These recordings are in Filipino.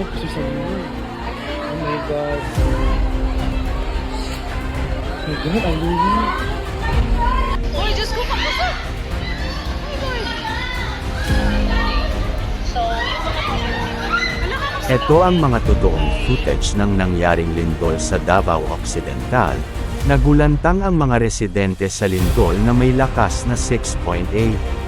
lino kasi sa lino. Oh my God. Oh my God, ang lino. Uy, Diyos ko, pakasa! Ito ang mga totoong footage ng nangyaring lindol sa Davao Occidental, nagulantang ang mga residente sa lindol na may lakas na 6.8.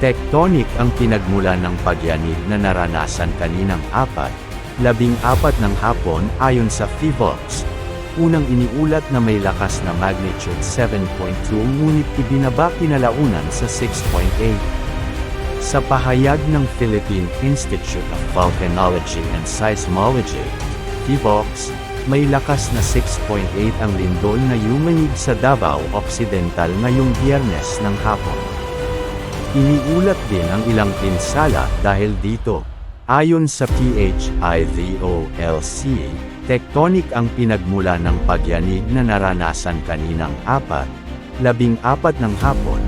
Tectonic ang pinagmula ng pagyanig na naranasan kaninang apat, labing apat ng hapon ayon sa FIVOX. Unang iniulat na may lakas na magnitude 7.2 ngunit ibinaba kinalaunan sa 6.8. Sa pahayag ng Philippine Institute of Volcanology and Seismology, PHIVOX, may lakas na 6.8 ang lindol na yumanig sa Davao Occidental ngayong biyernes ng hapon. Iniulat din ang ilang pinsala dahil dito. Ayon sa PHIVOLC, tectonic ang pinagmula ng pagyanig na naranasan kaninang apat, labing apat ng hapon,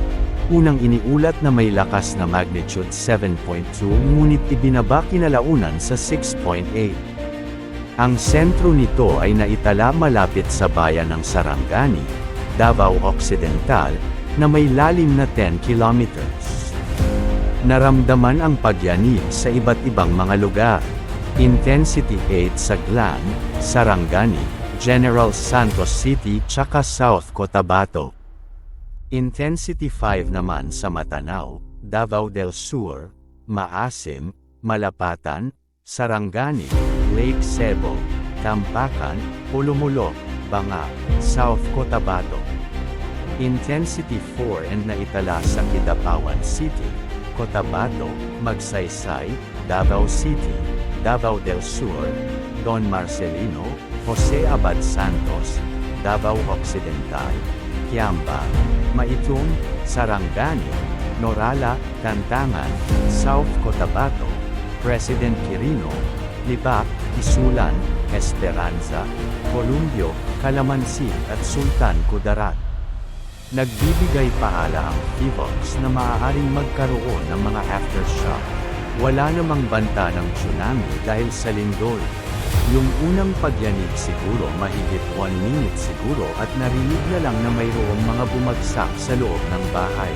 Unang iniulat na may lakas na magnitude 7.2 ngunit ibinaba kinalaunan sa 6.8. Ang sentro nito ay naitala malapit sa bayan ng Sarangani, Davao Occidental, na may lalim na 10 kilometers. Naramdaman ang pagyanig sa iba't ibang mga lugar. Intensity 8 sa Glan, Sarangani, General Santos City tsaka South Cotabato. Intensity 5 naman sa Matanao, Davao del Sur, Maasim, Malapatan, Sarangani, Lake Cebu, Tampakan, Pulumulo, Banga, South Cotabato. Intensity 4 and naitala sa Kidapawan City, Cotabato, Magsaysay, Davao City, Davao del Sur, Don Marcelino, Jose Abad Santos, Davao Occidental, Kiamba, Maitum, Sarangani, Norala, Tantangan, South Cotabato, President Quirino, Libak, Isulan, Esperanza, Columbio, Calamansi at Sultan Kudarat. Nagbibigay paala ang PHIVOX na maaaring magkaroon ng mga aftershock. Wala namang banta ng tsunami dahil sa lindol. Yung unang pagyanig siguro mahigit 1 minute siguro at narinig na lang na mayroong mga bumagsak sa loob ng bahay.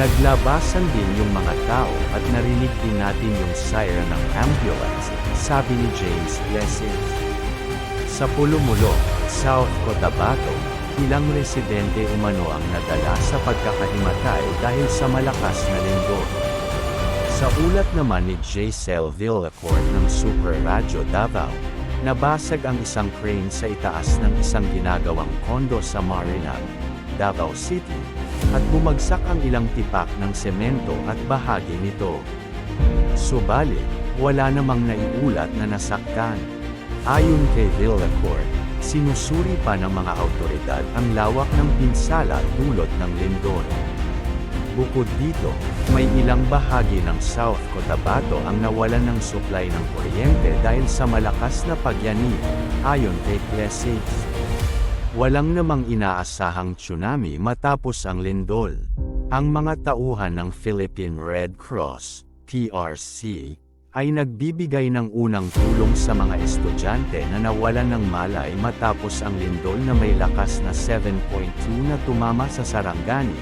Naglabasan din yung mga tao at narinig din natin yung siren ng ambulance, sabi ni James Blessing. Sa Pulumulo, South Cotabato, ilang residente umano ang nadala sa pagkakahimatay dahil sa malakas na lindol. Sa ulat naman ni J. Cel Villacourt ng Super Radio Davao, nabasag ang isang crane sa itaas ng isang ginagawang kondo sa Marinag, Davao City, at bumagsak ang ilang tipak ng semento at bahagi nito. Subalit, wala namang naiulat na nasaktan. Ayon kay Villacourt, sinusuri pa ng mga autoridad ang lawak ng pinsala dulot ng lindol. Bukod dito, may ilang bahagi ng South Cotabato ang nawalan ng supply ng kuryente dahil sa malakas na pagyanig, ayon kay Plessis. Walang namang inaasahang tsunami matapos ang lindol. Ang mga tauhan ng Philippine Red Cross, PRC, ay nagbibigay ng unang tulong sa mga estudyante na nawalan ng malay matapos ang lindol na may lakas na 7.2 na tumama sa Sarangani,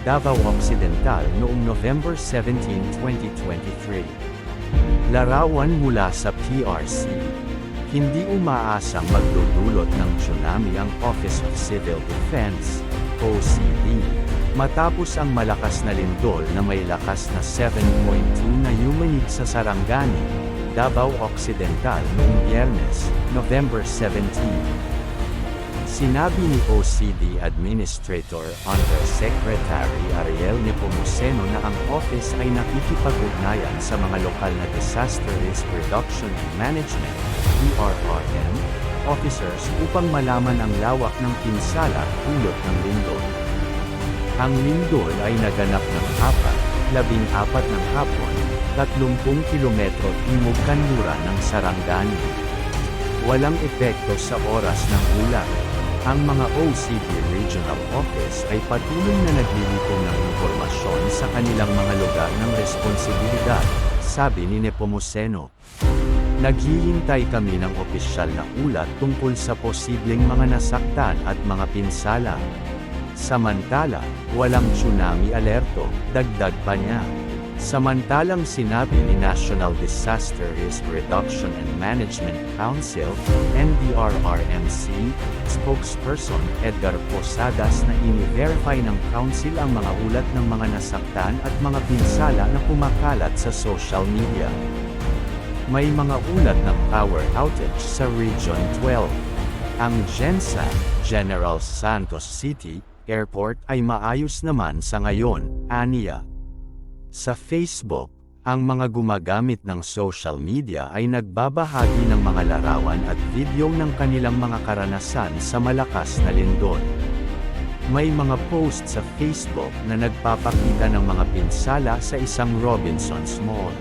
Davao Occidental noong November 17, 2023. Larawan mula sa PRC. Hindi umaasang magdudulot ng tsunami ang Office of Civil Defense, OCD, matapos ang malakas na lindol na may lakas na 7.2 na yumanig sa Sarangani, Davao Occidental noong Biyernes, November 17. Sinabi ni OCD Administrator Undersecretary Ariel Nepomuceno na ang office ay nakikipag-ugnayan sa mga lokal na Disaster Risk Reduction and Management DRRM, officers upang malaman ang lawak ng pinsala dulot ng lindol. Ang lindol ay naganap ng apat, labing apat ng hapon, 30 kilometro timog kanlura ng Sarangani. Walang epekto sa oras ng ulan. Ang mga OCD Regional Office ay patuloy na naglilito ng impormasyon sa kanilang mga lugar ng responsibilidad, sabi ni Nepomuceno. Naghihintay kami ng opisyal na ulat tungkol sa posibleng mga nasaktan at mga pinsala. Samantala, walang tsunami alerto, dagdag pa niya. Samantalang sinabi ni National Disaster Risk Reduction and Management Council, NDRRMC, spokesperson Edgar Posadas na ini-verify ng council ang mga ulat ng mga nasaktan at mga pinsala na kumakalat sa social media. May mga ulat ng power outage sa Region 12. Ang GENSA, General Santos City, Airport ay maayos naman sa ngayon, aniya. Sa Facebook, ang mga gumagamit ng social media ay nagbabahagi ng mga larawan at video ng kanilang mga karanasan sa malakas na lindol. May mga post sa Facebook na nagpapakita ng mga pinsala sa isang Robinsons Mall.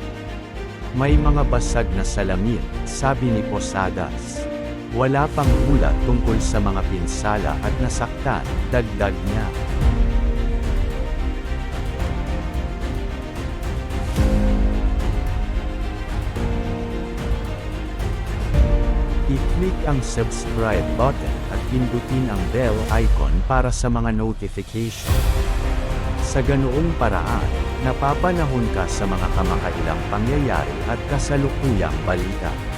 May mga basag na salamin, sabi ni Posadas. Wala pang ulat tungkol sa mga pinsala at nasaktan, dagdag niya. I-click ang subscribe button at pindutin ang bell icon para sa mga notification. Sa ganoong paraan, napapanahon ka sa mga kamakailang pangyayari at kasalukuyang balita.